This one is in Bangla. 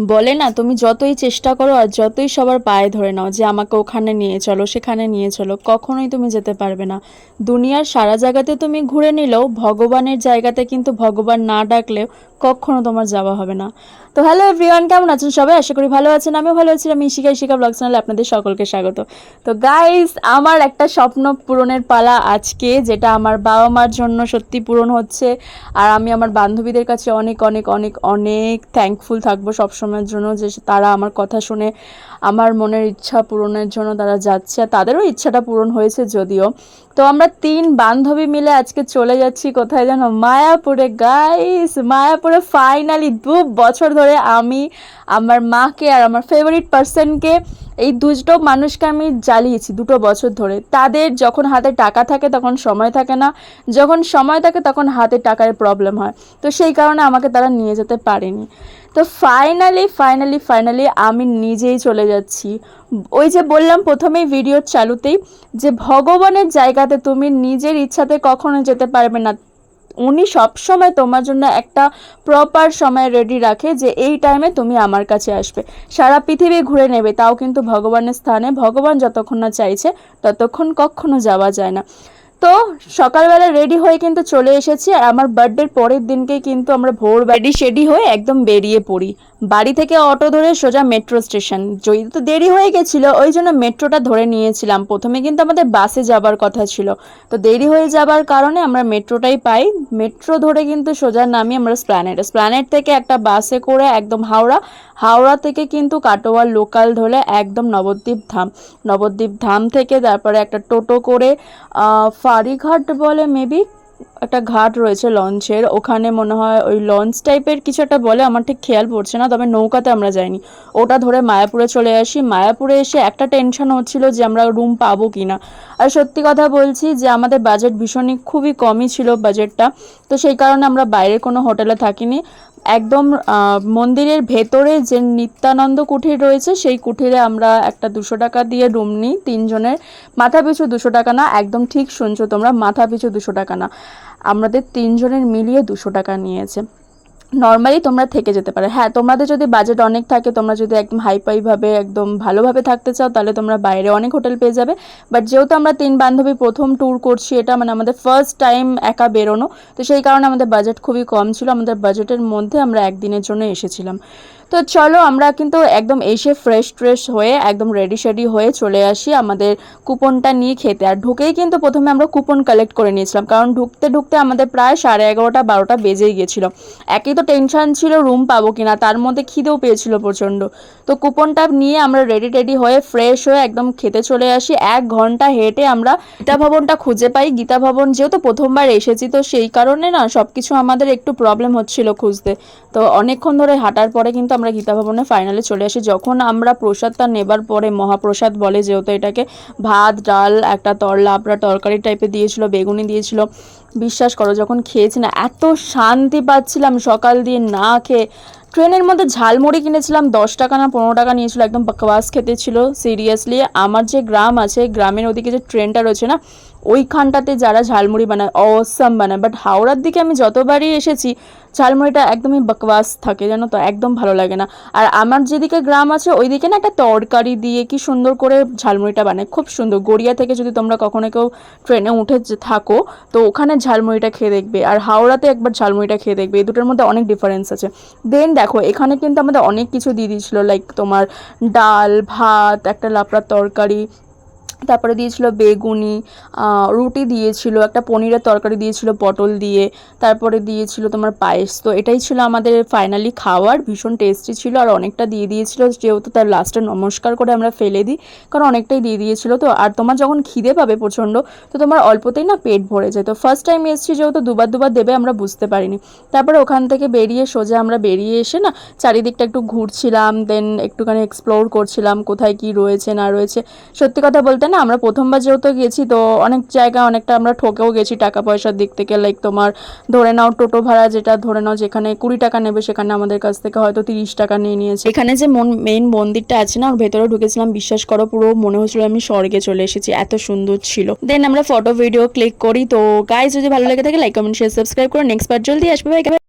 বলে না, তুমি যতই চেষ্টা করো আর যতই সবার পায়ে ধরে নাও, যে আমাকে ওখানে নিয়ে চলো, সেখানে নিয়ে চলো, কখনোই তুমি যেতে পারবে না। দুনিয়ার সারা জায়গাতে তুমি ঘুরে নিলেও, ভগবানের জায়গাতে কিন্তু ভগবান না ডাকলেও কখনো তোমার যাওয়া হবে না। তো হ্যালো এভরিওয়ান কেমন আছেন সবাই? আশা করি ভালো আছেন, আমিও ভালো আছি। আমি শিখা শিখা ব্লগ চ্যানেলে আপনাদের সকলকে স্বাগত। তো গাইস আমার একটা স্বপ্ন পূরণের পালা আজকে, যেটা আমার বাবা মার জন্য সত্যি পূরণ হচ্ছে। আর আমি আমার বান্ধবীদের কাছে অনেক অনেক অনেক অনেক থ্যাঙ্কফুল থাকব সবসময়ের জন্য, যে তারা আমার কথা শুনে আমার মনের ইচ্ছা পূরণের জন্য তারা যাচ্ছে, আর তাদেরও ইচ্ছাটা পূরণ হয়েছে যদিও। তো আমরা তিন বান্ধবী মিলে আজকে চলে যাচ্ছি কোথায় জানো? মায়াপুরে। গাইস মায়াপুরে ফাইনালি দু বছর ধরে আমি, আমার মাকে আর আমার ফেভারিট পার্সনকে এই দুটো মানুষকে আমি জ্বালিয়েছি দুটো বছর ধরে। তাদের যখন হাতে টাকা থাকে তখন সময় থাকে না, যখন সময় থাকে তখন হাতে টাকার প্রবলেম হয়। তো সেই কারণে আমাকে তারা নিয়ে যেতে পারেনি। তো ফাইনালি ফাইনালি ফাইনালি আমি নিজেই চলে যাচ্ছি। ওই যে বললাম প্রথমেই ভিডিওর চালুতেই যে ভগবানের জায়গাতে তুমি নিজের ইচ্ছাতে কখনো যেতে পারবে না। উনি সবসময় তোমার জন্য একটা প্রপার সময় রেডি রাখে যে এই টাইমে তুমি আমার কাছে আসবে। সারা পৃথিবী ঘুরে নেবে, তাও কিন্তু ভগবানের স্থানে। ভগবান যতক্ষণ না চাইছে, ততক্ষণ কখনো যাওয়া যায় না। তো সকালবেলা রেডি হয়ে কিন্তু চলে এসেছি আর আমার বার্থডের পরের দিনকেই কিন্তু আমরা ভোর রেডি শেডি হয়ে একদম বেরিয়ে পড়ি। বাড়ি থেকে অটো ধরে সোজা মেট্রো স্টেশন যদি তো দেরি হয়ে গেছিল, ওই জন্য মেট্রোটা ধরে নিয়েছিলাম। প্রথমে কিন্তু আমাদের বাসে যাবার কথা ছিল। তো দেরি হয়ে যাবার কারণে আমরা মেট্রোটাই পাই। মেট্রো ধরে কিন্তু সোজা নামি আমরা স্প্ল্যানেট স্প্ল্যানেট থেকে একটা বাসে করে একদম হাওড়া হাওড়া থেকে কিন্তু কাটোয়ার লোকাল ধরে একদম নবদ্বীপ ধাম। নবদ্বীপ ধাম থেকে তারপরে একটা টোটো করে ফারিঘাট বলে মেবি একটা ঘাট রয়েছে লঞ্চের। ওখানে মনে হয় ওই লঞ্চ টাইপের কিছু একটা বলে, আমার ঠিক খেয়াল পড়ছে না, তবে নৌকাতে আমরা যাইনি। ওটা ধরে মায়াপুরে চলে আসি। মায়াপুরে এসে একটা টেনশন হচ্ছিল যে আমরা রুম পাবো কি না আর সত্যি কথা বলছি যে আমাদের বাজেট ভীষণই খুবই কমই ছিল বাজেটটা তো সেই কারণে আমরা বাইরে কোনো হোটেলে থাকিনি। একদম মন্দিরের ভেতরে যে নিত্যানন্দ কুঠির রয়েছে, সেই কুঠিরে আমরা একটা দুশো টাকা দিয়ে রুম নিই তিনজনের। মাথা পিছু দুশো টাকা না, একদম ঠিক শুনছো তোমরা, মাথা পিছু দুশো টাকা না। আমাদের তিনজনের মিলিয়ে দুশো টাকা নিয়েছে। নর্মালি তোমরা থেকে যেতে পারো। হ্যাঁ তোমাদের যদি বাজেট অনেক থাকে, তোমরা যদি একদম হাইফাইভাবে একদম ভালোভাবে থাকতে চাও, তাহলে তোমরা বাইরে অনেক হোটেল পেয়ে যাবে। বাট যেহেতু আমরা তিন বান্ধবী প্রথম ট্যুর করছি, এটা মানে আমাদের ফার্স্ট টাইম একা বেরোনো, তো সেই কারণে আমাদের বাজেট খুবই কম ছিল। আমাদের বাজেটের মধ্যে আমরা একদিনের জন্য এসেছিলাম। তো চলো আমরা কিন্তু একদম এসে ফ্রেশ ট্রেশ হয়ে, একদম রেডি শেডি হয়ে চলে আসি আমাদের কুপনটা নিয়ে খেতে। আর ঢুকেই কিন্তু প্রথমে আমরা কুপন কালেক্ট করে নিয়েছিলাম, কারণ ঢুকতে ঢুকতে আমাদের প্রায় সাড়ে এগারোটা বারোটা বেজেই গেছিল। একই তো টেনশন ছিল রুম পাবো কিনা, তার মধ্যে খিদেও পেয়েছিল প্রচণ্ড। তো কুপনটা নিয়ে আমরা রেডি টেডি হয়ে ফ্রেশ হয়ে একদম খেতে চলে আসি। এক ঘণ্টা হেঁটে আমরা গীতা ভবনটা খুঁজে পাই। গীতা ভবন যেহেতু প্রথমবার এসেছি, তো সেই কারণে না সব কিছু আমাদের একটু প্রবলেম হচ্ছিল খুঁজতে। তো অনেকক্ষণ ধরে হাঁটার পরে কিন্তু আমরা গীতা ভবনে ফাইনালে চলে আসি। যখন আমরা প্রসাদটা নেবার পরে মহাপ্রসাদ বলে যেহেতু এটাকে ভাত, ডাল, একটা তরলা, আপনার তরকারি টাইপের দিয়েছিল, বেগুনি দিয়েছিল, বিশ্বাস করো যখন খেয়েছি না, এত শান্তি পাচ্ছিলাম সকাল দিয়ে না খেয়ে। ট্রেনের মধ্যে ঝালমুড়ি কিনেছিলাম, দশ টাকা না পনেরো টাকা নিয়েছিল, একদম বকবাস খেতে ছিল সিরিয়াসলি আমার যে গ্রাম আছে, গ্রামের ওদিকে যে ট্রেনটা রয়েছে না, ওইখানটাতে যারা ঝালমুড়ি বানায় অসাম বানায়। বাট হাওড়ার দিকে আমি যতবারই এসেছি, ঝালমুড়িটা একদমই বকবাস থাকে, জানো তো, একদম ভালো লাগে না। আর আমার যেদিকে গ্রাম আছে, ওইদিকে না একটা তরকারি দিয়ে কি সুন্দর করে ঝালমুড়িটা বানায়, খুব সুন্দর। গড়িয়া থেকে যদি তোমরা কখনো কেউ ট্রেনে উঠে থাকো, তো ওখানে ঝালমুড়িটা খেয়ে দেখবে। আর হাওড়াতে একবার ঝালমুড়িটা খেয়ে দেখবে, এই দুটোর মধ্যে অনেক ডিফারেন্স আছে। দেন দেখো, এখানে কিন্তু আমাদের অনেক কিছু দিয়ে দিয়েছিলো লাইক তোমার ডাল, ভাত, একটা লাপড়ার তরকারি তারপরে দিয়েছিল বেগুনি রুটি দিয়েছিল, একটা পনিরের তরকারি দিয়েছিল, পটল দিয়ে, তারপরে দিয়েছিল তোমার পায়েস। তো এটাই ছিল আমাদের ফাইনালি খাওয়ার, ভীষণ টেস্টি ছিল আর অনেকটা দিয়ে দিয়েছিল, যেহেতু তার লাস্টে নমস্কার করে আমরা ফেলে দিই, কারণ অনেকটাই দিয়ে দিয়েছিল। তো আর তোমার যখন খিদে পাবে প্রচণ্ড, তো তোমার অল্পতেই না পেট ভরে যায়। তো ফার্স্ট টাইম এসেছি যেহেতু দুবার দুবার দেবে আমরা বুঝতে পারিনি। তারপরে ওখান থেকে বেরিয়ে সোজা আমরা বেরিয়ে এসে না চারিদিকটা একটু ঘুরছিলাম দেন একটুখানি এক্সপ্লোর করছিলাম, কোথায় কি রয়েছে, না রয়েছে। সত্যি কথা বলতে না, আমরা প্রথমবার যেহেতু গেছি, তো অনেক জায়গা অনেকটা আমরা ঠকেও গেছি টাকা পয়সার দিক থেকে লাইক তোমার ধরে নাও টোটো ভাড়া যেটা ধরে নাও যেখানে কুড়ি টাকা নেবে, সেখানে আমাদের কাছ থেকে হয়তো তিরিশ টাকা নিয়ে নিয়েছে। এখানে যে মন মেইন মন্দিরটা আছে না, ওর ভেতরে ঢুকেছিলাম, বিশ্বাস করো পুরো মনে হচ্ছিল আমি স্বর্গে চলে এসেছি, এত সুন্দর ছিল। দেন আমরা ফটো ভিডিও ক্লিক করি, তো গাইজ যদি ভালো লেগে থাকে লাইক কমেন্ট শেয়ার সাবস্ক্রাইব করো। নেক্সট বার জলদি আসবে